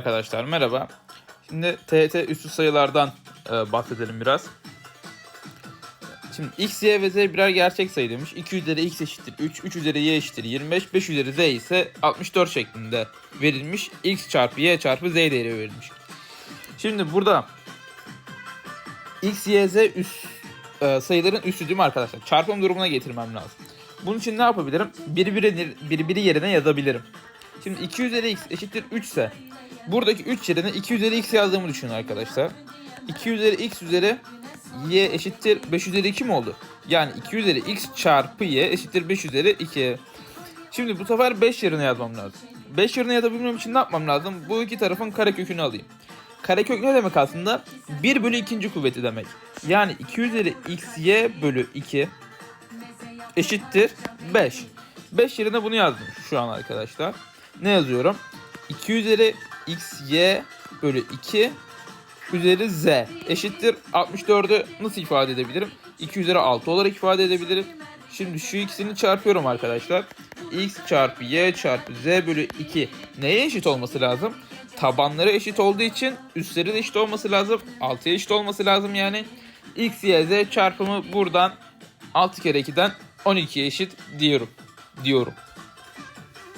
Arkadaşlar merhaba. Şimdi TET üstü sayılardan e, bahsedelim biraz. Şimdi x, y ve z birer gerçek sayı demiş. 2 üzeri x eşittir 3, 3 üzeri y eşittir 25, 5 üzeri z ise 64 şeklinde verilmiş. x çarpı y çarpı z değeri verilmiş. Şimdi burada x, y, z üst e, sayıların üstü değil mi arkadaşlar? Çarpım durumuna getirmem lazım. Bunun için ne yapabilirim? Birbiri, birbiri yerine yazabilirim. Şimdi 2 üzeri x eşittir 3 ise buradaki 3 yerine 2 üzeri x yazdığımı düşünün arkadaşlar. 2 üzeri x üzeri y eşittir 5 üzeri 2 mi oldu? Yani 2 üzeri x çarpı y eşittir 5 üzeri 2. Şimdi bu sefer 5 yerine yazmam lazım. 5 yerine yazabilmem için ne yapmam lazım? Bu iki tarafın karekökünü alayım. Karekök ne demek aslında? 1 bölü ikinci kuvveti demek. Yani 2 üzeri x y bölü 2 eşittir 5. 5 yerine bunu yazdım şu an arkadaşlar. Ne yazıyorum? 2 üzeri x y bölü 2 üzeri z eşittir 64'ü nasıl ifade edebilirim? 2 üzeri 6 olarak ifade edebilirim. Şimdi şu ikisini çarpıyorum arkadaşlar. x çarpı y çarpı z bölü 2 neye eşit olması lazım? Tabanları eşit olduğu için üstleri de eşit olması lazım. 6'ya eşit olması lazım yani. x, y, z çarpımı buradan 6 kere 2'den 12'ye eşit diyorum. Diyorum.